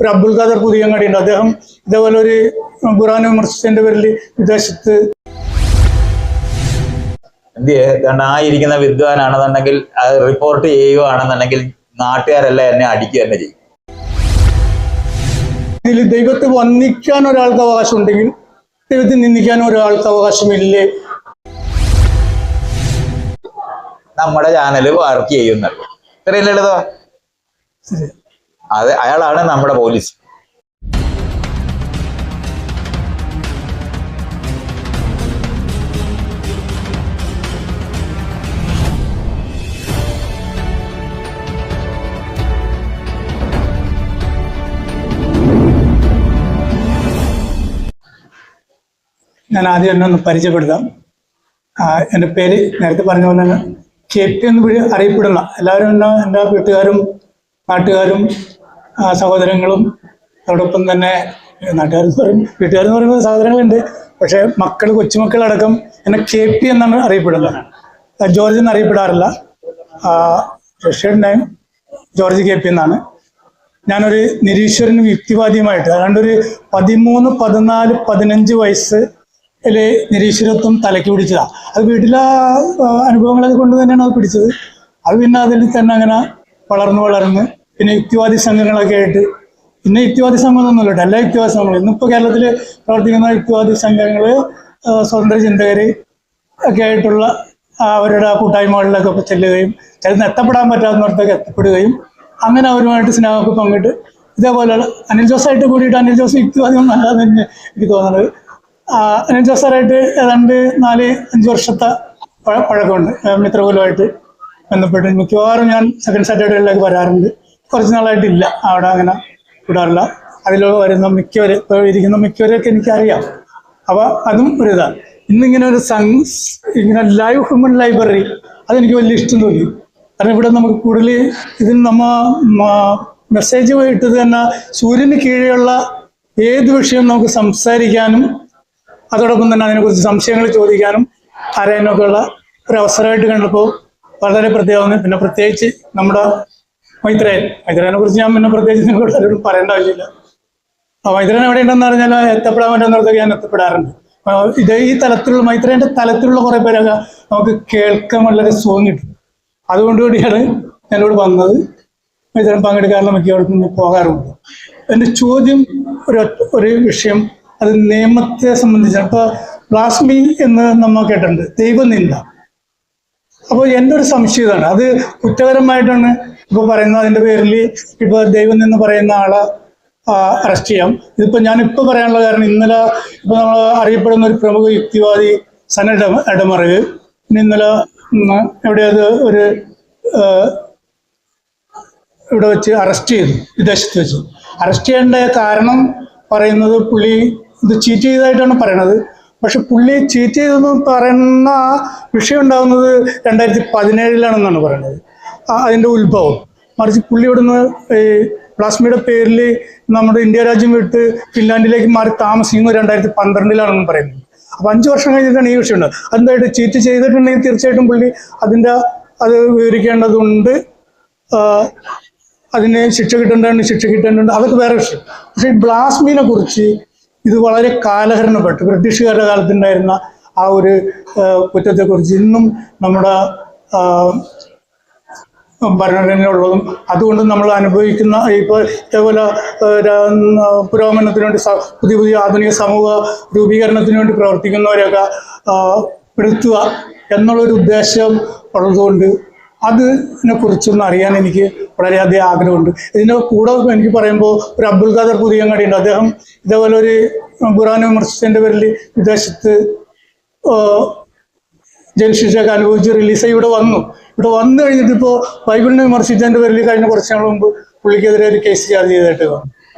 ഒരു അബ്ദുൽ ഖാദർ പുതിയങ്ങാടി ഉണ്ട് അദ്ദേഹം ഇതേപോലെ ഒരു ഖുറാൻ വിമർശിച്ചതിന്റെ പേരിൽ വിദേശത്ത് ായിരിക്കുന്ന വിദ്വാനാണെന്നുണ്ടെങ്കിൽ അത് റിപ്പോർട്ട് ചെയ്യുകയാണെന്നുണ്ടെങ്കിൽ നാട്ടുകാരെല്ലാം എന്നെ അടിക്കുക തന്നെ ചെയ്യും. ഇതിൽ ദൈവത്തെ വന്ദിക്കാൻ ഒരാൾക്ക് അവകാശം ഉണ്ടെങ്കിൽ ദൈവത്തെ നിന്ദിക്കാൻ ഒരാൾക്ക് അവകാശമില്ലേ. നമ്മുടെ ചാനൽ വർക്ക് ചെയ്യുന്നുണ്ട്. ഇത്രയും ലളിതോ അത് അയാളാണ് നമ്മുടെ പോലീസ്. ഞാൻ ആദ്യം എന്നെ ഒന്ന് പരിചയപ്പെടുത്താം. എന്റെ പേര് നേരത്തെ പറഞ്ഞ പോലെ തന്നെ കെ പി എന്ന് അറിയപ്പെടുന്ന എല്ലാവരും എന്നെ എന്റെ വീട്ടുകാരും നാട്ടുകാരും സഹോദരങ്ങളും അതോടൊപ്പം തന്നെ നാട്ടുകാരെന്ന് പറയും വീട്ടുകാരെന്ന് പറയുമ്പോൾ സഹോദരങ്ങളുണ്ട്. പക്ഷേ മക്കൾ കൊച്ചുമക്കളടക്കം എന്നെ കെ പി എന്നാണ് അറിയപ്പെടുന്നത്. ജോർജ് എന്ന് അറിയപ്പെടാറില്ല. Russian time George K P എന്നാണ്. ഞാനൊരു നിരീശ്വരനും യുക്തിവാദിയുമായിട്ട് അതാണ്ട് ഒരു പതിമൂന്ന് പതിനാല് പതിനഞ്ച് വയസ്സ് നിരീശ്വരത്വം തലയ്ക്ക് പിടിച്ചതാണ് അത് വീട്ടിലെ അനുഭവങ്ങളൊക്കെ കൊണ്ട് തന്നെയാണ് അത് പിടിച്ചത്. അത് പിന്നെ അതിൽ തന്നെ അങ്ങനെ വളർന്ന് വളർന്ന് പിന്നെ യുക്തിവാദി സംഘങ്ങളൊക്കെ ആയിട്ട്. പിന്നെ യുക്തിവാദി സംഘമൊന്നുമില്ല എല്ലാ യുക്തിവാദി സംഘങ്ങളും ഇന്നിപ്പോൾ കേരളത്തിൽ പ്രവർത്തിക്കുന്ന യുക്തിവാദി സംഘങ്ങൾ സ്വതന്ത്ര ചിന്തകർ ഒക്കെ ആയിട്ടുള്ള അവരുടെ കൂട്ടായ്മകളിലൊക്കെ ഒക്കെ ചെല്ലുകയും ചിലന്ന് എത്തപ്പെടാൻ പറ്റാവുന്നിടത്തൊക്കെ എത്തപ്പെടുകയും അങ്ങനെ അവരുമായിട്ട് സ്നേഹമൊക്കെ പങ്കിട്ട് ഇതേപോലെ അനിൽ ജോസായിട്ട് കൂടിയിട്ട് അനിൽ ജോസ് യുക്തിവാദി അല്ലാതെ തന്നെ എനിക്ക് തോന്നുന്നത്. അനിൽ ജോസ് സാറായിട്ട് ഏതാണ്ട് നാല് അഞ്ച് വർഷത്തെ പഴ- പഴക്കമുണ്ട്. മിത്രകുലമായിട്ട് ബന്ധപ്പെട്ട് മിക്കവാറും ഞാൻ സെക്കൻഡ് സാറ്റർഡേകളിലേക്ക് വരാറുണ്ട്. കുറച്ച് നാളായിട്ടില്ല അവിടെ അങ്ങനെ വിടാറില്ല. അതിൽ വരുന്ന മിക്കവർ ഇപ്പോൾ ഇരിക്കുന്ന മിക്കവരെയൊക്കെ എനിക്കറിയാം. അപ്പോൾ അതും ഒരു ഇതാണ് ഇന്നിങ്ങനെ ഒരു സങ് ഇങ്ങനെ ലൈവ് ഹ്യൂമൻ ലൈബ്രറി അതെനിക്ക് വലിയ ഇഷ്ടം തോന്നി. കാരണം ഇവിടെ നമുക്ക് കൂടുതൽ ഇതിൽ നമ്മ മെസ്സേജ് ഇട്ടത് തന്നെ സൂര്യന് കീഴെയുള്ള ഏത് വിഷയം നമുക്ക് സംസാരിക്കാനും അതോടൊപ്പം തന്നെ അതിനെക്കുറിച്ച് സംശയങ്ങൾ ചോദിക്കാനും അറിയാനൊക്കെ ഉള്ള ഒരു അവസരമായിട്ട് കണ്ടപ്പോൾ വളരെ പ്രത്യേകമാണ് പിന്നെ പ്രത്യേകിച്ച് നമ്മുടെ മൈത്രേയൻ. മൈത്രേനെ കുറിച്ച് ഞാൻ പിന്നെ പ്രത്യേകിച്ച് കൂടുതലും പറയേണ്ട ആവശ്യമില്ല. മൈത്രേൻ എവിടെ ഉണ്ടെന്ന് പറഞ്ഞാൽ എത്തപ്പെടാൻ പറ്റുന്നിടത്തൊക്കെ ഞാൻ എത്തപ്പെടാറുണ്ട്. ഇത് ഈ തലത്തിലുള്ള മൈത്രേന്റെ തലത്തിലുള്ള കുറെ പേരൊക്കെ നമുക്ക് കേൾക്കാൻ വളരെ സുഖം കിട്ടും. അതുകൊണ്ട് കൂടിയാണ് ഞാനിവിടെ വന്നത്. മൈത്രേൻ പങ്കെടുക്കാറുള്ള മിക്കവർക്കും നിന്ന് പോകാറുണ്ട് എന്റെ ചോദ്യം ഒരു ഒരു വിഷയം. അത് നിയമത്തെ സംബന്ധിച്ചാണ്. ഇപ്പോൾ ബ്ലാസ്മി എന്ന് നമ്മൾ കേട്ടിട്ടുണ്ട്. ദൈവനിന്ദ. അപ്പോൾ എന്റെ ഒരു സംശയം ഇതാണ്? അത് കുറ്റകരമായിട്ടാണ് ഇപ്പോൾ പറയുന്നത്. അതിന്റെ പേരിൽ ഇപ്പോൾ ദൈവം എന്ന് പറയുന്ന ആളെ അറസ്റ്റ് ചെയ്യാം. ഇതിപ്പോൾ ഞാനിപ്പോൾ പറയാനുള്ള കാരണം ഇന്നലെ ഇപ്പോൾ നമ്മൾ അറിയപ്പെടുന്ന ഒരു പ്രമുഖ യുക്തിവാദി സന ഇടമറിവ്. ഇന്നലെ എവിടെ അത് ഒരു ഇവിടെ വെച്ച് അറസ്റ്റ് ചെയ്തു. വിദേശത്ത് വെച്ച്. അറസ്റ്റ് ചെയ്യേണ്ട കാരണം പറയുന്നത് പുള്ളി ഇത് ചീറ്റ് ചെയ്തതായിട്ടാണ് പറയണത്. പക്ഷെ പുള്ളി ചീറ്റ് ചെയ്തെന്ന് പറയുന്ന വിഷയം ഉണ്ടാകുന്നത് രണ്ടായിരത്തി പതിനേഴിലാണെന്നാണ് പറയുന്നത്. അതിന്റെ ഉത്ഭവം. മറിച്ച് പുള്ളി ഇവിടുന്ന് ഈ പ്ലാസ്മയുടെ പേരിൽ നമ്മുടെ ഇന്ത്യ രാജ്യം വിട്ട് ഫിൻലാൻഡിലേക്ക് മാറി താമസിക്കുന്നത് രണ്ടായിരത്തി പന്ത്രണ്ടിലാണെന്ന് പറയുന്നത് അപ്പോൾ അഞ്ച് വർഷം കഴിഞ്ഞിട്ടാണ് ഈ വിഷയം ഉണ്ടായത്. അതെന്തായിട്ട് ചീറ്റ് ചെയ്തിട്ടുണ്ടെങ്കിൽ തീർച്ചയായിട്ടും പുള്ളി അതിന്റെ അത് വിവരിക്കേണ്ടതുണ്ട്. അതിനെ ശിക്ഷ കിട്ടേണ്ടതുണ്ട് ശിക്ഷ കിട്ടേണ്ടതുണ്ട്. അതൊക്കെ വേറെ വിഷയം. പക്ഷേ ഈ ബ്ലാസ്മിനെ കുറിച്ച് ഇത് വളരെ കാലഹരണപ്പെട്ട്. ബ്രിട്ടീഷുകാരുടെ കാലത്തുണ്ടായിരുന്ന ആ ഒരു കുറ്റത്തെക്കുറിച്ച് ഇന്നും നമ്മുടെ ഭരണഘടനയുള്ളതും അതുകൊണ്ട് നമ്മൾ അനുഭവിക്കുന്ന ഇപ്പോൾ ഇതേപോലെ പുരോഗമനത്തിന് വേണ്ടി പുതിയ പുതിയ ആധുനിക സമൂഹ രൂപീകരണത്തിന് വേണ്ടി പ്രവർത്തിക്കുന്നവരെയൊക്കെ പെടുത്തുക എന്നുള്ളൊരു ഉദ്ദേശം ഉള്ളതുകൊണ്ട് അതിനെ കുറിച്ചൊന്നും അറിയാൻ എനിക്ക് വളരെയധികം ആഗ്രഹമുണ്ട്. ഇതിന്റെ കൂടെ എനിക്ക് പറയുമ്പോൾ ഒരു അബ്ദുൽ ഖാദർ പുതിയങ്ങാടി ഉണ്ട്. അദ്ദേഹം ഇതേപോലെ ഒരു ഖുറാൻ വിമർശിച്ചതിന്റെ പേരിൽ വിദേശത്ത് ജയിൽ അനുഭവിച്ച് റിലീസായി ഇവിടെ വന്നു. ഇവിടെ വന്നു കഴിഞ്ഞിട്ട് ഇപ്പോൾ ബൈബിളിനെ വിമർശിച്ചതിന്റെ പേരിൽ കഴിഞ്ഞ കുറച്ച് നാൾ മുമ്പ് പുള്ളിക്കെതിരെ ഒരു കേസ് ചാർജ് ചെയ്തിട്ട്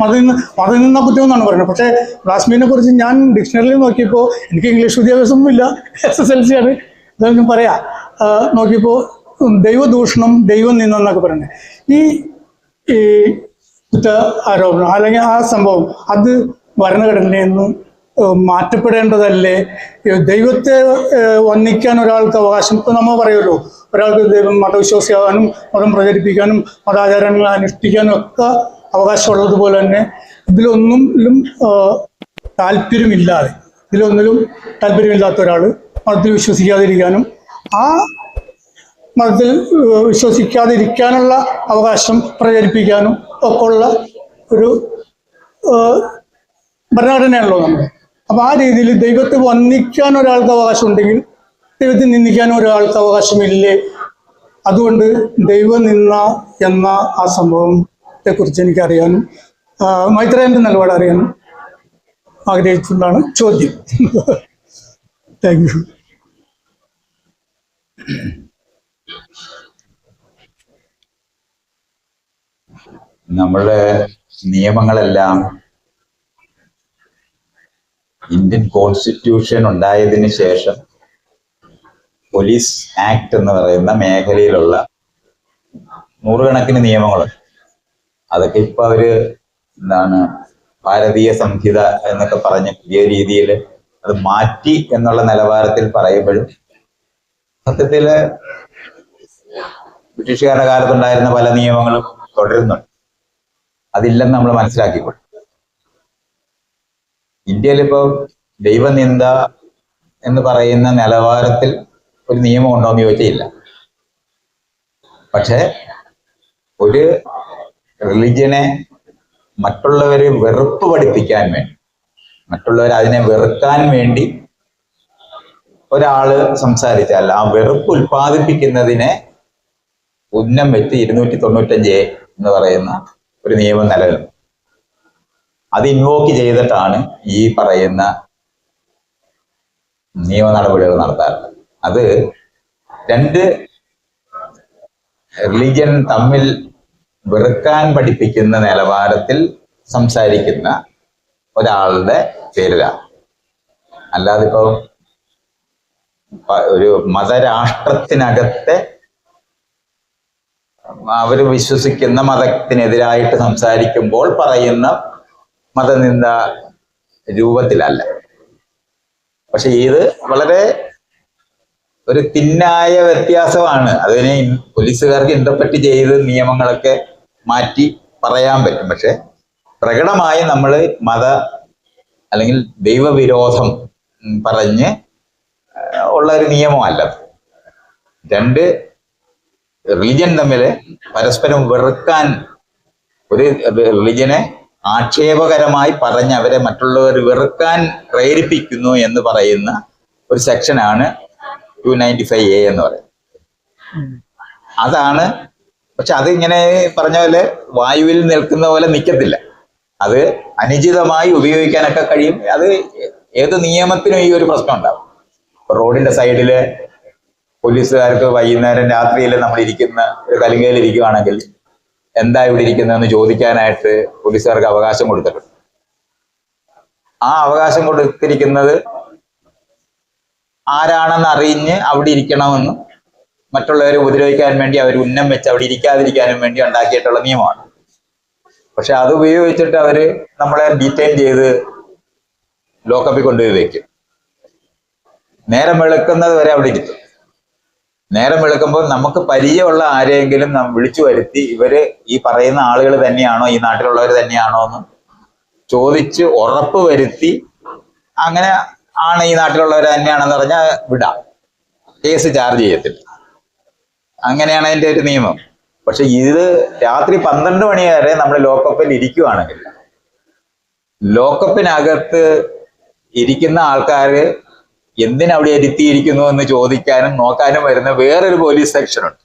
മതം മതം നിന്ന കുറ്റം എന്നാണ് പറയുന്നത്? പക്ഷേ ബ്ലാസ്മീനെ കുറിച്ച് ഞാൻ ഡിക്ഷണറിയിൽ നോക്കിയപ്പോൾ എനിക്ക് ഇംഗ്ലീഷ് വിദ്യാഭ്യാസമൊന്നുമില്ല. എസ് എസ് എൽ സി ആണ്. ഇതൊന്നും പറയാം. നോക്കിയപ്പോൾ ദൈവദൂഷണം ദൈവം നിന്നെന്നൊക്കെ പറയുന്നത് ഈ ഈ ആരോപണം അല്ലെങ്കിൽ ആ സംഭവം അത് ഭരണഘടനയിൽ മാറ്റപ്പെടേണ്ടതല്ലേ? ദൈവത്തെ വന്നിക്കാൻ ഒരാൾക്ക് അവകാശം ഇപ്പം നമ്മൾ പറയുമല്ലോ ഒരാൾക്ക് ദൈവം മതവിശ്വാസിയാകാനും മതം പ്രചരിപ്പിക്കാനും മതാചാരങ്ങൾ അനുഷ്ഠിക്കാനും ഒക്കെ അവകാശമുള്ളതുപോലെ തന്നെ ഇതിലൊന്നിലും താല്പര്യമില്ലാതെ ഇതിലൊന്നിലും താല്പര്യമില്ലാത്ത ഒരാൾ മതത്തിൽ വിശ്വസിക്കാതിരിക്കാനും ആ മതത്തിൽ വിശ്വസിക്കാതിരിക്കാനുള്ള അവകാശം പ്രചരിപ്പിക്കാനും ഒക്കെ ഉള്ള ഒരു ഭരണഘടനയാണല്ലോ നമ്മൾ അപ്പൊ ആ രീതിയിൽ ദൈവത്തെ വന്ദിക്കാൻ ഒരാൾക്ക് അവകാശം ഉണ്ടെങ്കിൽ ദൈവത്തെ നിന്ദിക്കാൻ ഒരാൾക്ക് അവകാശമില്ലേ? അതുകൊണ്ട് ദൈവം ദൈവനിന്ന എന്ന ആ സംഭവത്തെ കുറിച്ച് എനിക്കറിയാനും മൈത്രേന്റെ നിലപാട് അറിയാനും ആഗ്രഹിച്ചുകൊണ്ടാണ് ചോദ്യം. താങ്ക് യു നമ്മളുടെ നിയമങ്ങളെല്ലാം ഇന്ത്യൻ കോൺസ്റ്റിറ്റ്യൂഷൻ ഉണ്ടായതിനു ശേഷം പോലീസ് ആക്ട് എന്ന് പറയുന്ന മേഖലയിലുള്ള നൂറുകണക്കിന് നിയമങ്ങളുണ്ട് അതൊക്കെ ഇപ്പൊ അവർ എന്താണ് ഭാരതീയ സംഹിത എന്നൊക്കെ പറഞ്ഞ് പുതിയ രീതിയിൽ അത് മാറ്റി എന്നുള്ള നിലവാരത്തിൽ പറയുമ്പോഴും സത്യത്തിൽ ബ്രിട്ടീഷുകാരുടെ കാലത്തുണ്ടായിരുന്ന പല നിയമങ്ങളും തുടരുന്നുണ്ട്. അതില്ലെന്ന് നമ്മൾ മനസ്സിലാക്കിക്കൊള്ളു ഇന്ത്യയിലിപ്പോ ദൈവനിന്ദ എന്ന് പറയുന്ന നിലവാരത്തിൽ ഒരു നിയമം ഉണ്ടോ എന്ന് ചോദിച്ചില്ല പക്ഷേ ഒരു റിലിജിയനെ മറ്റുള്ളവരെ വെറുപ്പ് പഠിപ്പിക്കാൻ വേണ്ടി മറ്റുള്ളവർ അതിനെ വെറുക്കാൻ വേണ്ടി ഒരാൾ സംസാരിച്ചാൽ ആ വെറുപ്പ് ഉൽപ്പാദിപ്പിക്കുന്നതിനെ ഉന്നം വെച്ച് ഇരുന്നൂറ്റി തൊണ്ണൂറ്റഞ്ച് എന്ന് പറയുന്ന ഒരു നിയമം നിലനിൽക്കും അത് ഇൻവോക്ക് ചെയ്തിട്ടാണ് ഈ പറയുന്ന നിയമ നടപടികൾ നടത്താറുള്ളത്. അത് രണ്ട് റിലീജിയൻ തമ്മിൽ വെറുക്കാൻ പഠിപ്പിക്കുന്ന നിലവാരത്തിൽ സംസാരിക്കുന്ന ഒരാളുടെ പേരിലാണ്. അല്ലാതിപ്പോ ഒരു മതരാഷ്ട്രത്തിനകത്തെ അവർ വിശ്വസിക്കുന്ന മതത്തിനെതിരായിട്ട് സംസാരിക്കുമ്പോൾ പറയുന്ന മതനിന്ദ രൂപത്തിലല്ല. പക്ഷെ ഇത് വളരെ ഒരു തിന്നായ വ്യത്യാസമാണ്. അതിനെ പോലീസുകാർക്ക് ഇന്റർപ്രറ്റ് ചെയ്ത് നിയമങ്ങളൊക്കെ മാറ്റി പറയാൻ പറ്റും. പക്ഷെ പ്രകടമായി നമ്മൾ മത അല്ലെങ്കിൽ ദൈവവിരോധം പറഞ്ഞ് ഉള്ള ഒരു നിയമമല്ല. രണ്ട് റിലിജൻ തമ്മിൽ പരസ്പരം വെറുക്കാൻ ഒരു റിലിജനെ ആക്ഷേപകരമായി പറഞ്ഞ് അവരെ മറ്റുള്ളവർ വെറുക്കാൻ പ്രേരിപ്പിക്കുന്നു എന്ന് പറയുന്ന ഒരു സെക്ഷനാണ് ടു നയന്റി ഫൈവ് എ എന്ന് പറയുന്നത്. അതാണ് പക്ഷെ അതിങ്ങനെ പറഞ്ഞ പോലെ വായുവിൽ നിൽക്കുന്ന പോലെ നിൽക്കത്തില്ല അത് അനുചിതമായി ഉപയോഗിക്കാനൊക്കെ കഴിയും. അത് ഏത് നിയമത്തിനും ഈ ഒരു പ്രശ്നം ഉണ്ടാവും. റോഡിന്റെ സൈഡിൽ പോലീസുകാർക്ക് വൈകുന്നേരം രാത്രിയിൽ നമ്മൾ ഇരിക്കുന്ന കലുങ്കയിൽ ഇരിക്കുവാണെങ്കിൽ എന്താ ഇവിടെ ഇരിക്കുന്നതെന്ന് ചോദിക്കാനായിട്ട് പോലീസുകാർക്ക് അവകാശം കൊടുത്തിട്ടുണ്ട്. ആ അവകാശം കൊടുത്തിരിക്കുന്നത് ആരാണെന്ന് അറിഞ്ഞ് അവിടെ ഇരിക്കണമെന്നും മറ്റുള്ളവരെ ഉപദ്രവിക്കാൻ വേണ്ടി അവർ ഉന്നം വെച്ച് അവിടെ ഇരിക്കാതിരിക്കാനും വേണ്ടി ഉണ്ടാക്കിയിട്ടുള്ള നിയമമാണ്. പക്ഷെ അത് ഉപയോഗിച്ചിട്ട് അവർ നമ്മളെ ഡീറ്റെയിൻ ചെയ്ത് ലോക്കപ്പിൽ കൊണ്ടുപോയി വെക്കും. നേരം വെളുക്കുന്നത് വരെ അവിടെ ഇരുത്തും നേരം വെളുക്കുമ്പോൾ നമുക്ക് പരിചയമുള്ള ആരെയെങ്കിലും നാം വിളിച്ചു വരുത്തി ഇവർ ഈ പറയുന്ന ആളുകൾ തന്നെയാണോ ഈ നാട്ടിലുള്ളവർ തന്നെയാണോ എന്ന് ചോദിച്ച് ഉറപ്പ് വരുത്തി അങ്ങനെ ആണ് ഈ നാട്ടിലുള്ളവർ തന്നെയാണെന്ന് പറഞ്ഞാൽ വിടാം. കേസ് ചാർജ് ചെയ്യത്തില്ല. അങ്ങനെയാണ് അതിന്റെ ഒരു നിയമം. പക്ഷെ ഇത് രാത്രി പന്ത്രണ്ട് മണി വരെ നമ്മൾ ലോക്കപ്പിൽ ഇരിക്കുവാണെങ്കിൽ ലോക്കപ്പിനകത്ത് ഇരിക്കുന്ന ആൾക്കാര് എന്തിനവിടെ ഇരുത്തിയിരിക്കുന്നു എന്ന് ചോദിക്കാനും നോക്കാനും വരുന്ന വേറൊരു പോലീസ് സെക്ഷൻ ഉണ്ട്.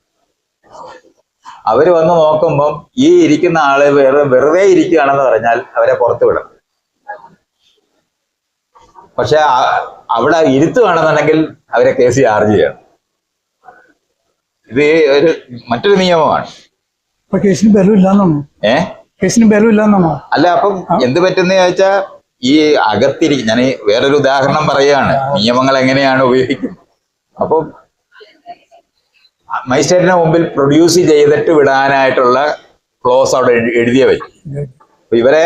അവർ വന്ന് നോക്കുമ്പം ഈ ഇരിക്കുന്ന ആൾ വേറെ വെറുതെ ഇരിക്കുകയാണെന്ന് പറഞ്ഞാൽ അവരെ പുറത്തു വിടണം. പക്ഷെ അവിടെ ഇരുത്തുകയാണെന്നുണ്ടെങ്കിൽ അവരെ കേസ് ചാർജ് ചെയ്യണം. ഇത് ഒരു മറ്റൊരു നിയമമാണ്. കേസിന് ബലമില്ലാന്നാണോ? ഏ? കേസിന് ബലമില്ലാന്നാണോ? അല്ല അപ്പം എന്ത് പറ്റുന്ന ചോദിച്ചാ ഈ അകത്തിരി ഞാൻ വേറൊരു ഉദാഹരണം പറയുകയാണ്. നിയമങ്ങൾ എങ്ങനെയാണ് ഉപയോഗിക്കുന്നത്? അപ്പൊ മജിസ്ട്രേറ്റിന് മുമ്പിൽ പ്രൊഡ്യൂസ് ചെയ്തിട്ട് വിടാനായിട്ടുള്ള ക്ലോസ് അവിടെ എഴുതിയ പറ്റും ഇവരെ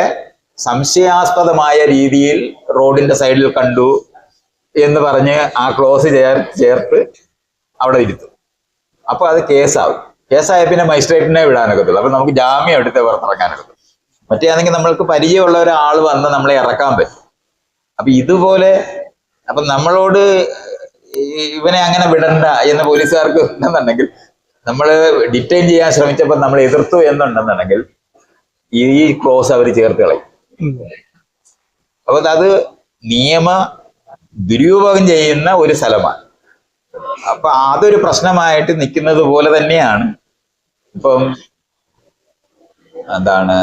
സംശയാസ്പദമായ രീതിയിൽ റോഡിന്റെ സൈഡിൽ കണ്ടു എന്ന് പറഞ്ഞ് ആ ക്ലോസ് ചേർ ചേർത്ത് അവിടെ ഇരുത്തും. അപ്പൊ അത് കേസാവും. കേസായ പിന്നെ മജിസ്ട്രേറ്റിനെ വിടാനൊക്കത്തുള്ളൂ അപ്പൊ നമുക്ക് ജാമ്യം എടുത്ത് പുറത്തിറങ്ങാനൊക്കത്തുള്ളൂ മറ്റേ ആണെങ്കിൽ നമ്മൾക്ക് പരിചയമുള്ള ഒരാൾ വന്ന് നമ്മളെ ഇറക്കാൻ പറ്റും. അപ്പൊ ഇതുപോലെ അപ്പൊ നമ്മളോട് ഇവനെ അങ്ങനെ വിടണ്ട എന്ന് പോലീസുകാർക്ക് ഉണ്ടെന്നുണ്ടെങ്കിൽ നമ്മൾ ഡിറ്റെയിൻ ചെയ്യാൻ ശ്രമിച്ചപ്പോൾ നമ്മൾ എതിർത്തു എന്നുണ്ടെന്നുണ്ടെങ്കിൽ ഈ ക്ലോസ് അവർ ചേർത്ത് കളയും. അപ്പൊ അത് നിയമ ദുരുപയോഗം ചെയ്യുന്ന ഒരു സ്ഥലമാണ്. അപ്പൊ അതൊരു പ്രശ്നമായിട്ട് നിൽക്കുന്നത് പോലെ തന്നെയാണ്. ഇപ്പം എന്താണ്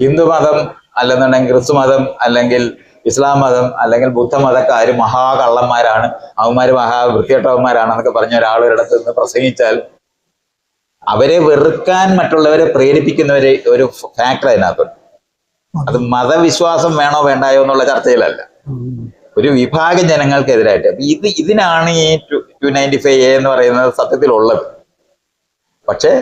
ഹിന്ദു മതം അല്ലെന്നുണ്ടെങ്കിൽ ക്രിസ്തു മതം അല്ലെങ്കിൽ ഇസ്ലാം മതം അല്ലെങ്കിൽ ബുദ്ധമതക്കാർ മഹാകള്ളന്മാരാണ് അവന്മാര് മഹാ വൃത്തികെട്ടവന്മാരാണെന്നൊക്കെ പറഞ്ഞ ഒരാളൊരിടത്ത് നിന്ന് പ്രസംഗിച്ചാൽ അവരെ വെറുക്കാൻ മറ്റുള്ളവരെ പ്രേരിപ്പിക്കുന്ന ഒരു ഫാക്ടർ അതിനകത്തുണ്ട്. അത് മതവിശ്വാസം വേണോ വേണ്ടായോ എന്നുള്ള ചർച്ചയിലല്ല. ഒരു വിഭാഗ ജനങ്ങൾക്കെതിരായിട്ട്. ഇത് ഇതിനാണ് ഈ ടു നയന്റി ഫൈവ് എ എന്ന് പറയുന്നത് സത്യത്തിലുള്ളത്. പക്ഷേ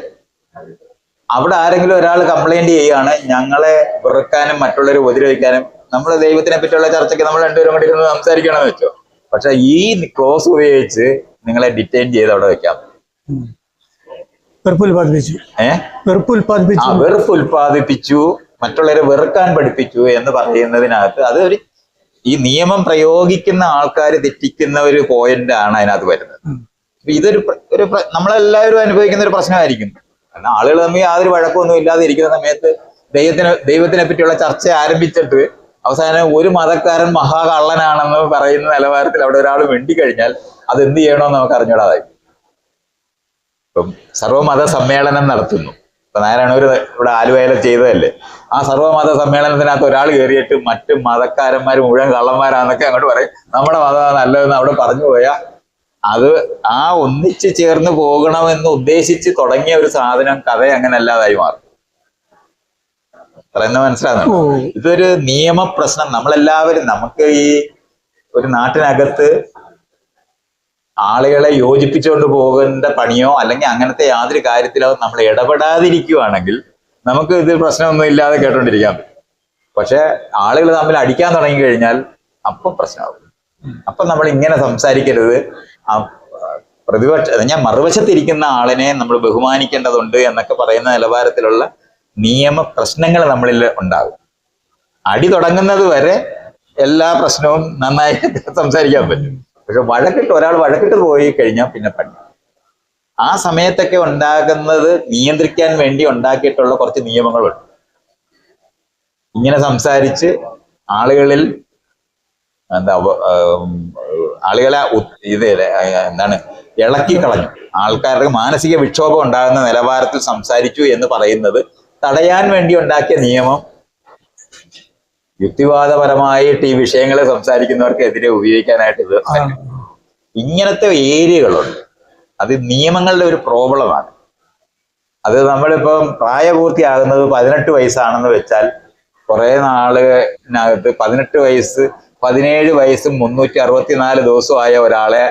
അവിടെ ആരെങ്കിലും ഒരാൾ കംപ്ലൈന്റ് ചെയ്യുകയാണ് ഞങ്ങളെ വെറുക്കാനും മറ്റുള്ളവരെ ഉപദ്രവിക്കാനും നമ്മൾ ദൈവത്തിനെ പറ്റിയുള്ള ചർച്ചയ്ക്ക് നമ്മൾ രണ്ടുപേരും കൂടി ഇരുന്ന് സംസാരിക്കണമെന്ന് വെച്ചോ. പക്ഷെ ഈ ക്ലോസ് ഉപയോഗിച്ച് നിങ്ങളെ ഡിറ്റെയിൻ ചെയ്ത് അവിടെ വെക്കാം. വെറുപ്പ് ഉൽപ്പാദിപ്പിച്ചു. ഏഹ് വെറുപ്പ് ആ ഉൽപ്പാദിപ്പിച്ചു വെറുപ്പ് ഉൽപ്പാദിപ്പിച്ചു മറ്റുള്ളവരെ വെറുക്കാൻ പഠിപ്പിച്ചു എന്ന് പറയുന്നതിനകത്ത് അത് ഒരു ഈ നിയമം പ്രയോഗിക്കുന്ന ആൾക്കാർ തെറ്റിക്കുന്ന ഒരു പോയിന്റ് ആണ് അതിനകത്ത് വരുന്നത്. ഇതൊരു ഒരു നമ്മളെല്ലാവരും അനുഭവിക്കുന്ന ഒരു പ്രശ്നമായിരിക്കും. കാരണം ആളുകൾ തമ്മിൽ യാതൊരു വഴക്കമൊന്നും ഇല്ലാതെ ഇരിക്കുന്ന സമയത്ത് ദൈവത്തിന് ദൈവത്തിനെ പറ്റിയുള്ള ചർച്ച ആരംഭിച്ചിട്ട് അവസാനം ഒരു മതക്കാരൻ മഹാകള്ളനാണെന്ന് പറയുന്ന നിലവാരത്തിൽ അവിടെ ഒരാൾ വെണ്ടി കഴിഞ്ഞാൽ അത് എന്ത് ചെയ്യണമെന്ന് നമുക്ക് അറിഞ്ഞൂടാതായി ഇപ്പം സർവമത സമ്മേളനം നടത്തുന്നു. ഇപ്പൊ നാരായണൂര് ഇവിടെ ആലുവയിലെ ചെയ്തതല്ലേ? ആ സർവമത സമ്മേളനത്തിനകത്ത് ഒരാൾ കയറിയിട്ട് മറ്റ് മതക്കാരന്മാർ മുഴുവൻ കള്ളന്മാരാന്നൊക്കെ അങ്ങോട്ട് പറയും. നമ്മുടെ മതമാണ് നല്ലതെന്ന് അവിടെ പറഞ്ഞു പോയാൽ അത് ആ ഒന്നിച്ച് ചേർന്ന് പോകണമെന്ന് ഉദ്ദേശിച്ച് തുടങ്ങിയ ഒരു സാധനം കഥ അങ്ങനെ അല്ലാതായി മാറും പറയുന്നത് മനസ്സിലാകുന്നു ഇതൊരു നിയമ പ്രശ്നം നമ്മളെല്ലാവരും നമുക്ക് ഈ ഒരു നാട്ടിനകത്ത് ആളുകളെ യോജിപ്പിച്ചുകൊണ്ട് പോകേണ്ട പണിയോ അല്ലെങ്കിൽ അങ്ങനത്തെ യാതൊരു കാര്യത്തിലോ നമ്മൾ ഇടപെടാതിരിക്കുവാണെങ്കിൽ നമുക്ക് ഇത് പ്രശ്നമൊന്നും ഇല്ലാതെ കേട്ടോണ്ടിരിക്കാൻ പറ്റും പക്ഷെ ആളുകൾ തമ്മിൽ അടിക്കാൻ തുടങ്ങി കഴിഞ്ഞാൽ അപ്പൊ പ്രശ്നമാകും. അപ്പൊ നമ്മൾ ഇങ്ങനെ സംസാരിക്കരുത്. ആ പ്രതിപക്ഷ ഞാൻ മറുവശത്തിരിക്കുന്ന ആളിനെ നമ്മൾ ബഹുമാനിക്കേണ്ടതുണ്ട് എന്നൊക്കെ പറയുന്ന നിലവാരത്തിലുള്ള നിയമ പ്രശ്നങ്ങൾ നമ്മളിൽ ഉണ്ടാകും. അടി തുടങ്ങുന്നത് വരെ എല്ലാ പ്രശ്നവും നന്നായി സംസാരിക്കാൻ പറ്റും. പക്ഷെ വഴക്കിട്ട് ഒരാൾ വഴക്കിട്ട് പോയി കഴിഞ്ഞാൽ പിന്നെ പണി. ആ സമയത്തൊക്കെ ഉണ്ടാകുന്നത് നിയന്ത്രിക്കാൻ വേണ്ടി ഉണ്ടാക്കിയിട്ടുള്ള കുറച്ച് നിയമങ്ങളുണ്ട്. ഇങ്ങനെ സംസാരിച്ച് ആളുകളിൽ എന്താ ആളുകളെ ഇത് എന്താണ് ഇളക്കി കളഞ്ഞു. ആൾക്കാർക്ക് മാനസിക വിക്ഷോഭം ഉണ്ടാകുന്ന നിലവാരത്തിൽ സംസാരിച്ചു എന്ന് പറയുന്നത് തടയാൻ വേണ്ടി ഉണ്ടാക്കിയ നിയമം യുക്തിവാദപരമായിട്ട് ഈ വിഷയങ്ങളെ സംസാരിക്കുന്നവർക്കെതിരെ ഉപയോഗിക്കാനായിട്ട് ഇത് ഇങ്ങനത്തെ ഏരിയകളുണ്ട്. അത് നിയമങ്ങളുടെ ഒരു പ്രോബ്ലമാണ്. അത് നമ്മളിപ്പം പ്രായപൂർത്തിയാകുന്നത് പതിനെട്ട് വയസ്സാണെന്ന് വെച്ചാൽ കുറേ നാളിനകത്ത് പതിനെട്ട് വയസ്സ് പതിനേഴ് വയസ്സും മുന്നൂറ്റി അറുപത്തിനാല് ആയ ഒരാളെ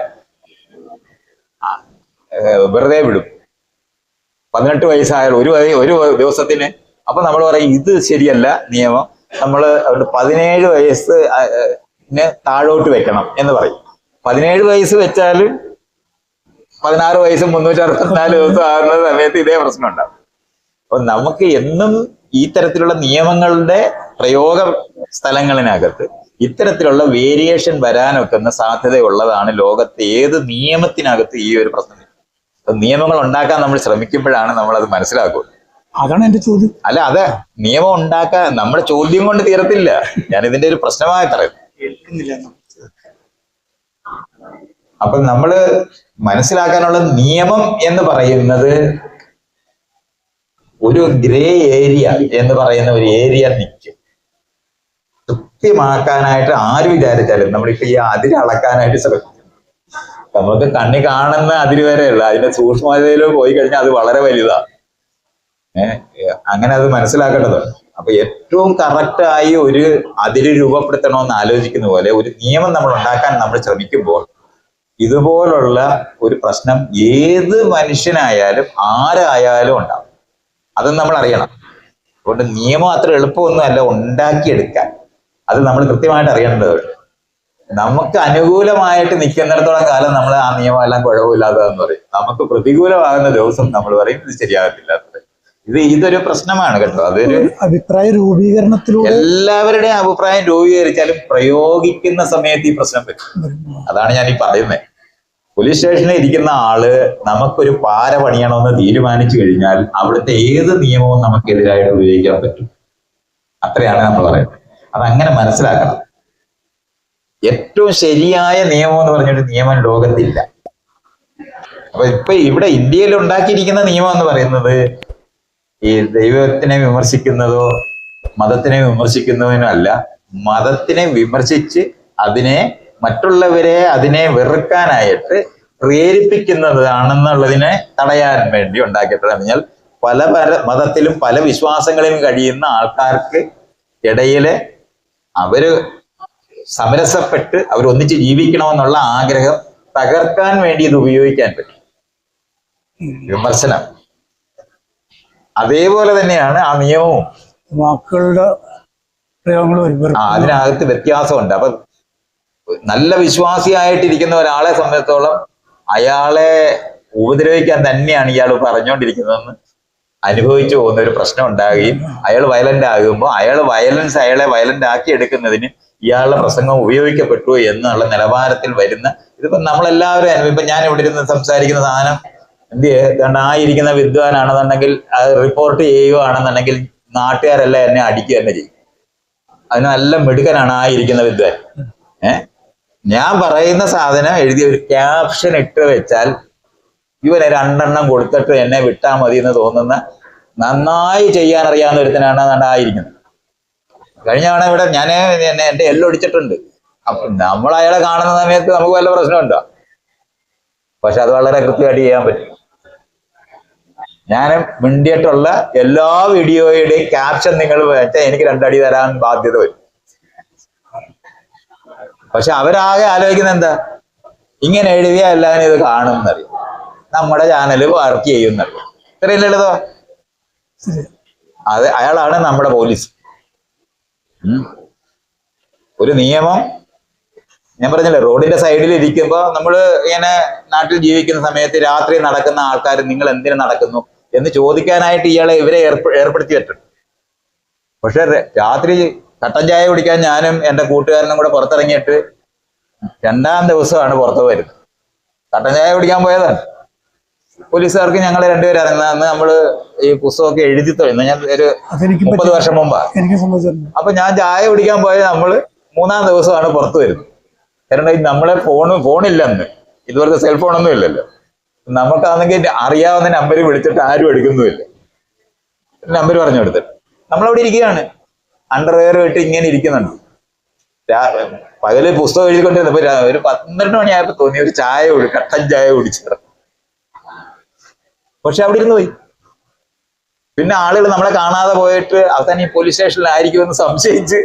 വെറുതെ വിടും. പതിനെട്ട് വയസ്സായാൽ ഒരു ഒരു ദിവസത്തിന്. അപ്പൊ നമ്മൾ പറയും ഇത് ശരിയല്ല നിയമം. നമ്മൾ അതുകൊണ്ട് പതിനേഴ് വയസ്സ് താഴോട്ട് വെക്കണം എന്ന് പറയും. പതിനേഴ് വയസ്സ് വെച്ചാൽ പതിനാറ് വയസ്സും മുന്നൂറ്റി അറുപത്തിനാല് ദിവസം ആകുന്ന സമയത്ത് ഇതേ പ്രശ്നം ഉണ്ടാവും. അപ്പൊ നമുക്ക് എന്നും ഈ തരത്തിലുള്ള നിയമങ്ങളുടെ പ്രയോഗ സ്ഥലങ്ങളിനകത്ത് ഇത്തരത്തിലുള്ള വേരിയേഷൻ വരാനൊക്കുന്ന സാധ്യതയുള്ളതാണ് ലോകത്തെ ഏത് നിയമത്തിനകത്ത് ഈ ഒരു പ്രശ്നം. നിയമങ്ങൾ ഉണ്ടാക്കാൻ നമ്മൾ ശ്രമിക്കുമ്പോഴാണ് നമ്മൾ അത് മനസ്സിലാക്കുക. അതാണ് എന്റെ ചോദ്യം. അല്ല അതെ. നിയമം ഉണ്ടാക്കാൻ നമ്മുടെ ചോദ്യം കൊണ്ട് തീരത്തില്ല. ഞാൻ ഇതിന്റെ ഒരു പ്രശ്നമായി പറയുന്നു അപ്പൊ നമ്മൾ മനസ്സിലാക്കാനുള്ള നിയമം എന്ന് പറയുന്നത് ഒരു ഗ്രേ ഏരിയ എന്ന് പറയുന്ന ഒരു ഏരിയ നിൽക്കും. കൃത്യമാക്കാനായിട്ട് ആര് വിചാരിച്ചാലും നമ്മളിപ്പോ ഈ അതിര് അളക്കാനായിട്ട് ശ്രമിക്കും. നമുക്ക് കണ്ണി കാണുന്ന അതിര് വരെയല്ല അതിന്റെ സൂക്ഷ്മതയിൽ പോയി കഴിഞ്ഞാൽ അത് വളരെ വലുതാ. ഏഹ് അങ്ങനെ അത് മനസ്സിലാക്കേണ്ടതുണ്ട്. അപ്പൊ ഏറ്റവും കറക്റ്റായി ഒരു അതിര് രൂപപ്പെടുത്തണമെന്ന് ആലോചിക്കുന്ന പോലെ ഒരു നിയമം നമ്മൾ ഉണ്ടാക്കാൻ നമ്മൾ ശ്രമിക്കുമ്പോൾ ഇതുപോലുള്ള ഒരു പ്രശ്നം ഏത് മനുഷ്യനായാലും ആരായാലും ഉണ്ടാവും. അത് നമ്മൾ അറിയണം. അതുകൊണ്ട് നിയമം അത്ര എളുപ്പമൊന്നുമല്ല ഉണ്ടാക്കിയെടുക്കാൻ. അത് നമ്മൾ കൃത്യമായിട്ട് അറിയേണ്ടത് നമുക്ക് അനുകൂലമായിട്ട് നിൽക്കുന്നിടത്തോളം കാലം നമ്മൾ ആ നിയമം എല്ലാം കുഴപ്പമില്ലാത്തതെന്ന് പറയും. നമുക്ക് പ്രതികൂലമാകുന്ന ദിവസം നമ്മൾ പറയും ഇത് ശരിയാകത്തില്ല ഇത് ഇതൊരു പ്രശ്നമാണ് കേട്ടോ. അതൊരു അഭിപ്രായ രൂപീകരണത്തിലൂടെ എല്ലാവരുടെയും അഭിപ്രായം രൂപീകരിച്ചാലും പ്രയോഗിക്കുന്ന സമയത്ത് ഈ പ്രശ്നം വരും. അതാണ് ഞാൻ ഈ പറയുന്നത് പോലീസ് സ്റ്റേഷനിൽ ഇരിക്കുന്ന ആൾ നമുക്കൊരു പാര പണിയണമെന്ന് തീരുമാനിച്ചു കഴിഞ്ഞാൽ അവിടുത്തെ ഏത് നിയമവും നമുക്കെതിരായിട്ട് ഉപയോഗിക്കാൻ പറ്റും. അത്രയാണ് നമ്മൾ പറയുന്നത്. അതങ്ങനെ മനസ്സിലാക്കണം. ഏറ്റവും ശരിയായ നിയമം എന്ന് പറഞ്ഞൊരു നിയമം ലോകത്തില്ല. അപ്പൊ ഇപ്പൊ ഇവിടെ ഇന്ത്യയിൽ ഉണ്ടാക്കിയിരിക്കുന്ന നിയമം എന്ന് പറയുന്നത് ഈ ദൈവത്തിനെ വിമർശിക്കുന്നതോ മതത്തിനെ വിമർശിക്കുന്നതിനോ അല്ല. മതത്തിനെ വിമർശിച്ച് അതിനെ മറ്റുള്ളവരെ അതിനെ വെറുക്കാനായിട്ട് പ്രേരിപ്പിക്കുന്നതാണെന്നുള്ളതിനെ തടയാൻ വേണ്ടി ഉണ്ടാക്കിയിട്ടുള്ളത് പറഞ്ഞാൽ പല പല മതത്തിലും പല വിശ്വാസങ്ങളിലും കഴിയുന്ന ആൾക്കാർക്ക് ഇടയിൽ അവർ സമരസപ്പെട്ട് അവർ ഒന്നിച്ച് ജീവിക്കണമെന്നുള്ള ആഗ്രഹം തകർക്കാൻ വേണ്ടി ഇത് ഉപയോഗിക്കാൻ പറ്റും. വിമർശനം. അതേപോലെ തന്നെയാണ് ആ നിയമവും. വാക്കുകളുടെ അതിനകത്ത് വ്യത്യാസമുണ്ട്. അപ്പൊ നല്ല വിശ്വാസിയായിട്ടിരിക്കുന്ന ഒരാളെ സംബന്ധിച്ചോളം അയാളെ ഉപദ്രവിക്കാൻ തന്നെയാണ് ഇയാൾ പറഞ്ഞുകൊണ്ടിരിക്കുന്നതെന്ന് അനുഭവിച്ചു പോകുന്ന ഒരു പ്രശ്നം ഉണ്ടാകുകയും അയാൾ വയലന്റ് ആകുമ്പോൾ അയാൾ വയലൻസ് അയാളെ വയലന്റ് ആക്കി എടുക്കുന്നതിന് ഇയാളുടെ പ്രസംഗം ഉപയോഗിക്കപ്പെട്ടു എന്നുള്ള നിലവാരത്തിൽ വരുന്ന ഇതിപ്പോ നമ്മളെല്ലാവരും അനുഭവം ഇപ്പൊ ഞാൻ ഇവിടെ ഇരുന്ന് സംസാരിക്കുന്ന സാധനം എന്ത് ചെയ്യാണ്ട് ആ ഇരിക്കുന്ന വിദ്വാനാണെന്നുണ്ടെങ്കിൽ അത് റിപ്പോർട്ട് ചെയ്യുകയാണെന്നുണ്ടെങ്കിൽ നാട്ടുകാരെല്ലാം എന്നെ അടിക്കുക തന്നെ ചെയ്യും. അതിന് നല്ല മിടുക്കനാണ് ആ ഇരിക്കുന്ന വിദ്വാൻ. ഏഹ് ഞാൻ പറയുന്ന സാധനം എഴുതിയ ഒരു ക്യാപ്ഷൻ ഇട്ട് വെച്ചാൽ ഇവനെ രണ്ടെണ്ണം കൊടുത്തിട്ട് എന്നെ വിട്ടാൽ മതി എന്ന് തോന്നുന്ന നന്നായി ചെയ്യാൻ അറിയാവുന്ന ഒരുത്തനാണ് നന്നായിരിക്കുന്നത് കഴിഞ്ഞാണ് ഇവിടെ ഞാൻ എന്നെ എന്റെ എല്ലൊടിച്ചിട്ടുണ്ട് അപ്പൊ നമ്മൾ അയാളെ കാണുന്ന സമയത്ത് നമുക്ക് വല്ല പ്രശ്നമുണ്ടോ പക്ഷെ അത് വളരെ കൃത്യമായിട്ട് ചെയ്യാൻ പറ്റും. ഞാൻ മിണ്ടിയിട്ടുള്ള എല്ലാ വീഡിയോയുടെയും ക്യാപ്ഷൻ നിങ്ങൾ വെച്ചാൽ എനിക്ക് രണ്ടടി തരാൻ ബാധ്യത വരും. പക്ഷെ അവരാകെ ആലോചിക്കുന്നത് എന്താ? ഇങ്ങനെ എഴുതിയാൽ എല്ലാവരും ഇത് കാണുമെന്നറിയാം നമ്മുടെ ചാനൽ വർക്ക് ചെയ്യുന്നത് ഇത്രയും ലളിതോ അത് അയാളാണ് നമ്മുടെ പോലീസ് ഒരു നിയമം ഞാൻ പറഞ്ഞില്ലേ റോഡിന്റെ സൈഡിൽ ഇരിക്കുമ്പോൾ നമ്മൾ ഇങ്ങനെ നാട്ടിൽ ജീവിക്കുന്ന സമയത്ത് രാത്രി നടക്കുന്ന ആൾക്കാർ നിങ്ങൾ എന്തിനു നടക്കുന്നു എന്ന് ചോദിക്കാനായിട്ട് ഇയാളെ ഇവരെ ഏർപ്പെ- ഏർപ്പെടുത്തി വെച്ചിട്ടുണ്ട്. പക്ഷെ രാത്രി കട്ടൻ ചായ കുടിക്കാൻ ഞാനും എന്റെ കൂട്ടുകാരനും കൂടെ പുറത്തിറങ്ങിയിട്ട് രണ്ടാം ദിവസമാണ് പുറത്ത് വരുന്നത് കട്ടൻ ചായ കുടിക്കാൻ പോയതാണ്. പോലീസുകാർക്ക് ഞങ്ങൾ രണ്ടുപേരും ഇറങ്ങുന്ന അന്ന് നമ്മൾ ഈ പുസ്തകമൊക്കെ എഴുതി തുടങ്ങി ഞാൻ ഒരു മുപ്പത് വർഷം മുമ്പാ. അപ്പൊ ഞാൻ ചായ കുടിക്കാൻ പോയത് നമ്മൾ മൂന്നാം ദിവസമാണ് പുറത്തു വരുന്നത്. കാരണം നമ്മളെ ഫോണ് ഫോണില്ല അന്ന് ഇതുപോലത്തെ സെൽഫോണൊന്നും ഇല്ലല്ലോ. നമുക്കാണെങ്കിൽ അറിയാവുന്ന നമ്പർ വിളിച്ചിട്ട് ആരും എടുക്കുന്നുമില്ല. നമ്പർ പറഞ്ഞു കൊടുത്തിട്ട് നമ്മളവിടെ ഇരിക്കുകയാണ്. അണ്ടർവെയർ ഇട്ട് ഇങ്ങനെ ഇരിക്കുന്നുണ്ട്. പകൽ പുസ്തകം എഴുതിക്കൊണ്ടിരുന്നപ്പോ ഒരു പന്ത്രണ്ട് മണിയായപ്പോ തോന്നി ഒരു ചായ കുടി കട്ടൻ ചായ കുടിച്ചത് പക്ഷെ അവിടെ ഇരുന്ന് പോയി. പിന്നെ ആളുകൾ നമ്മളെ കാണാതെ പോയിട്ട് അവസാനം ഈ പോലീസ് സ്റ്റേഷനിലായിരിക്കും എന്ന് സംശയിച്ച്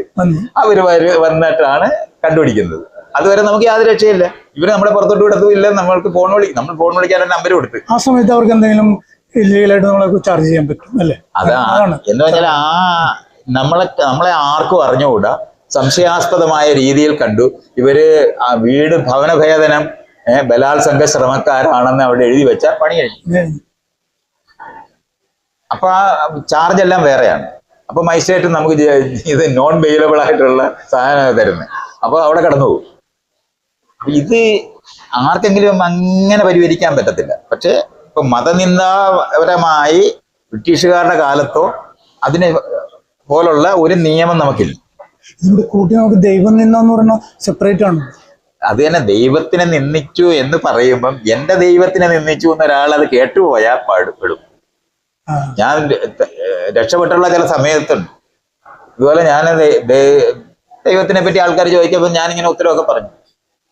അവർ വന്നിട്ടാണ് കണ്ടുപിടിക്കുന്നത്. അതുവരെ നമുക്ക് യാതൊരു രക്ഷയില്ല. ഇവർ നമ്മളെ പുറത്തോട്ട് വിടത്തുമില്ല നമ്മൾക്ക് ഫോൺ വിളി നമ്മൾ ഫോൺ വിളിക്കാൻ നമ്പർ കൊടുത്ത്. ആ സമയത്ത് അവർക്ക് എന്തെങ്കിലും ഇല്ലീഗലായിട്ട് നമ്മളെ ചാർജ് ചെയ്യാൻ പറ്റും അല്ലേ? അതാണ്. എന്ന് പറഞ്ഞാൽ ആ നമ്മളെ നമ്മളെ ആർക്കും അറിഞ്ഞുകൂടാ. സംശയാസ്പദമായ രീതിയിൽ കണ്ടു. ഇവർ ആ വീട് ഭവനഭേദനം ബലാത്സംഗ ശ്രമക്കാരാണെന്ന് അവിടെ എഴുതി വെച്ചാൽ പണി കഴിഞ്ഞു. അപ്പൊ ആ ചാർജ് എല്ലാം വേറെയാണ്. അപ്പൊ മജിസ്ട്രേറ്റ് നമുക്ക് ഇത് നോൺ ബെയിലബിൾ ആയിട്ടുള്ള സാധനം തരുന്നത്. അപ്പൊ അവിടെ കടന്നു പോകും. ഇത് ആർക്കെങ്കിലും അങ്ങനെ പരിഹരിക്കാൻ പറ്റത്തില്ല. പക്ഷെ ഇപ്പൊ മതനിന്ദാപരമായി ബ്രിട്ടീഷുകാരുടെ കാലത്തോ അതിന് പോലുള്ള ഒരു നിയമം നമുക്കില്ല. ഇതിന്റെ കൂട്ടി നമുക്ക് ദൈവം നിന്നെന്ന് പറഞ്ഞാൽ സെപ്പറേറ്റ് ആണ്. അത് തന്നെ ദൈവത്തിനെ നിന്ദിച്ചു എന്ന് പറയുമ്പം എന്റെ ദൈവത്തിനെ നിന്ദിച്ചു എന്ന് ഒരാൾ അത് കേട്ടുപോയാൽ പാടുപെടും ഞാൻ രക്ഷപ്പെട്ടുള്ള ചില സമയത്തുണ്ട്. ഇതുപോലെ ഞാൻ ദൈവത്തിനെ പറ്റി ആൾക്കാർ ചോദിച്ചപ്പോൾ ഞാനിങ്ങനെ ഉത്തരവൊക്കെ പറഞ്ഞു.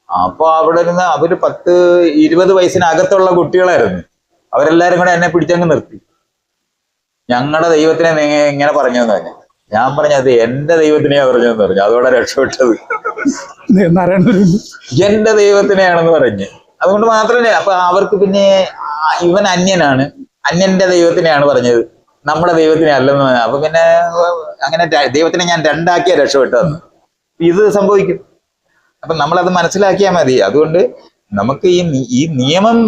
അപ്പോൾ അവിടെ നിന്ന് അവർ പത്ത് ഇരുപത് വയസ്സിനകത്തുള്ള കുട്ടികളായിരുന്നു. അവരെല്ലാരും കൂടെ എന്നെ പിടിച്ചങ്ങ് നിർത്തി. ഞങ്ങളുടെ ദൈവത്തിനെ ഇങ്ങനെ പറഞ്ഞു. എന്ന് പറഞ്ഞു ഞാൻ പറഞ്ഞത് എന്റെ ദൈവത്തിനെയാ പറഞ്ഞതെന്ന് പറഞ്ഞു. അതോടെ രക്ഷപ്പെട്ടത്. എന്റെ ദൈവത്തിനെയാണെന്ന് പറഞ്ഞ്. അതുകൊണ്ട് മാത്രമല്ല അപ്പൊ അവർക്ക് പിന്നെ ഇവൻ അന്യനാണ്. അന്യന്റെ ദൈവത്തിനെയാണ് പറഞ്ഞത്. നമ്മുടെ ദൈവത്തിനെ അല്ലെന്ന്. അപ്പൊ പിന്നെ അങ്ങനെ ദൈവത്തിനെ ഞാൻ രണ്ടാക്കിയ രക്ഷപ്പെട്ടതെന്ന് ഇത് സംഭവിക്കും. അപ്പൊ നമ്മളത് മനസ്സിലാക്കിയാൽ മതി. അതുകൊണ്ട് നമുക്ക് ഈ ഈ നിയമം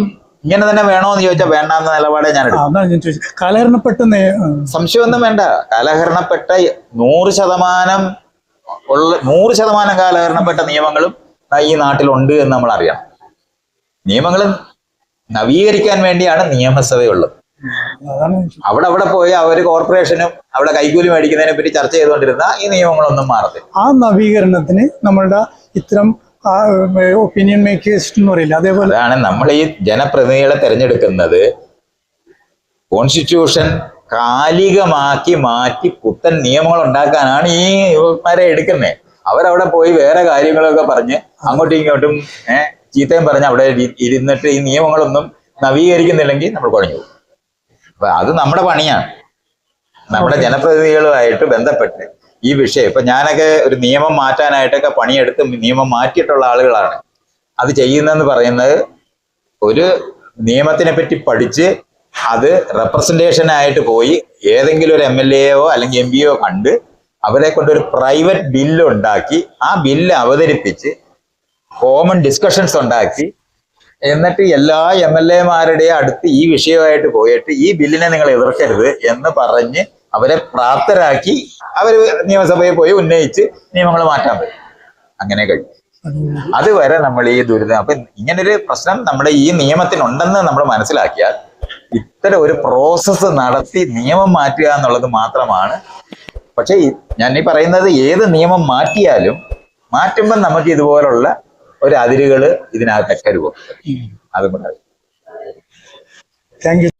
ഇങ്ങനെ തന്നെ വേണോ എന്ന് ചോദിച്ചാൽ വേണ്ടാന്ന നിലപാടെ ഞാൻ കാലഹരണപ്പെട്ട സംശയമൊന്നും വേണ്ട. കാലഹരണപ്പെട്ട നൂറ് ശതമാനം ഉള്ള നൂറ് ശതമാനം കാലഹരണപ്പെട്ട നിയമങ്ങളും ഈ നാട്ടിലുണ്ട് എന്ന് നമ്മൾ അറിയണം നിയമങ്ങൾ നവീകരിക്കാൻ വേണ്ടിയാണ് നിയമസഭയുള്ളത്. അവിടെ അവിടെ പോയി അവർ കോർപ്പറേഷനും അവിടെ കൈക്കൂലി മേടിക്കുന്നതിനെ പറ്റി ചർച്ച ചെയ്തുകൊണ്ടിരുന്ന ഈ നിയമങ്ങളൊന്നും മാറത്തില്ല. ആ നവീകരണത്തിന് നമ്മളുടെ ഇത്തരം ഒപ്പീനിയൻ മേക്കേഴ്സ് എന്ന് പറയില്ല അതേപോലെ ആണ് നമ്മൾ ഈ ജനപ്രതിനിധികളെ തെരഞ്ഞെടുക്കുന്നത് കോൺസ്റ്റിറ്റ്യൂഷൻ കാലികമാക്കി മാറ്റി പുത്തൻ നിയമങ്ങൾ ഉണ്ടാക്കാനാണ് ഈ യുവന്മാരെ എടുക്കുന്നത് അവരവിടെ പോയി വേറെ കാര്യങ്ങളൊക്കെ പറഞ്ഞ് അങ്ങോട്ടും ഇങ്ങോട്ടും ഏഹ് ചീത്തയും പറഞ്ഞ് അവിടെ ഇരി- ഇരുന്നിട്ട് ഈ നിയമങ്ങളൊന്നും നവീകരിക്കുന്നില്ലെങ്കിൽ നമ്മൾ കുഴഞ്ഞു പോകും. അപ്പൊ അത് നമ്മുടെ പണിയാണ്. നമ്മുടെ ജനപ്രതിനിധികളുമായിട്ട് ബന്ധപ്പെട്ട് ഈ വിഷയം. ഇപ്പൊ ഞാനൊക്കെ ഒരു നിയമം മാറ്റാനായിട്ടൊക്കെ പണിയെടുത്ത് നിയമം മാറ്റിയിട്ടുള്ള ആളുകളാണ്. അത് ചെയ്യുന്നതെന്ന് പറയുന്നത് ഒരു നിയമത്തിനെ പറ്റി പഠിച്ച് അത് റെപ്രസെന്റേഷനായിട്ട് പോയി ഏതെങ്കിലും ഒരു എം എൽ എയോ അല്ലെങ്കിൽ എം പിയോ കണ്ട് അവരെ കൊണ്ട് ഒരു പ്രൈവറ്റ് ബില്ല് ഉണ്ടാക്കി ആ ബില്ല് അവതരിപ്പിച്ച് കോമൺ ഡിസ്കഷൻസ് ഉണ്ടാക്കി എന്നിട്ട് എല്ലാ എം എൽ എമാരുടെയും അടുത്ത് ഈ വിഷയമായിട്ട് പോയിട്ട് ഈ ബില്ലിനെ നിങ്ങൾ എതിർക്കരുത് എന്ന് പറഞ്ഞ് അവരെ പ്രാപ്തരാക്കി അവർ നിയമസഭയിൽ പോയി ഉന്നയിച്ച് നിയമങ്ങൾ മാറ്റാൻ പറ്റും. അങ്ങനെ കഴിയും. അതുവരെ നമ്മൾ ഈ ദുരിതം അപ്പൊ ഇങ്ങനൊരു പ്രശ്നം നമ്മുടെ ഈ നിയമത്തിനുണ്ടെന്ന് നമ്മൾ മനസ്സിലാക്കിയാൽ ഇത്തരം ഒരു പ്രോസസ്സ് നടത്തി നിയമം മാറ്റുക എന്നുള്ളത് മാത്രമാണ്. പക്ഷേ ഞാൻ ഈ പറയുന്നത് ഏത് നിയമം മാറ്റിയാലും മാറ്റുമ്പോൾ നമുക്ക് ഇതുപോലുള്ള ഒരു അതിരുകൾ ഇതിനകത്തൊക്കെ രൂപം അതുകൊണ്ടാണ് താങ്ക് യു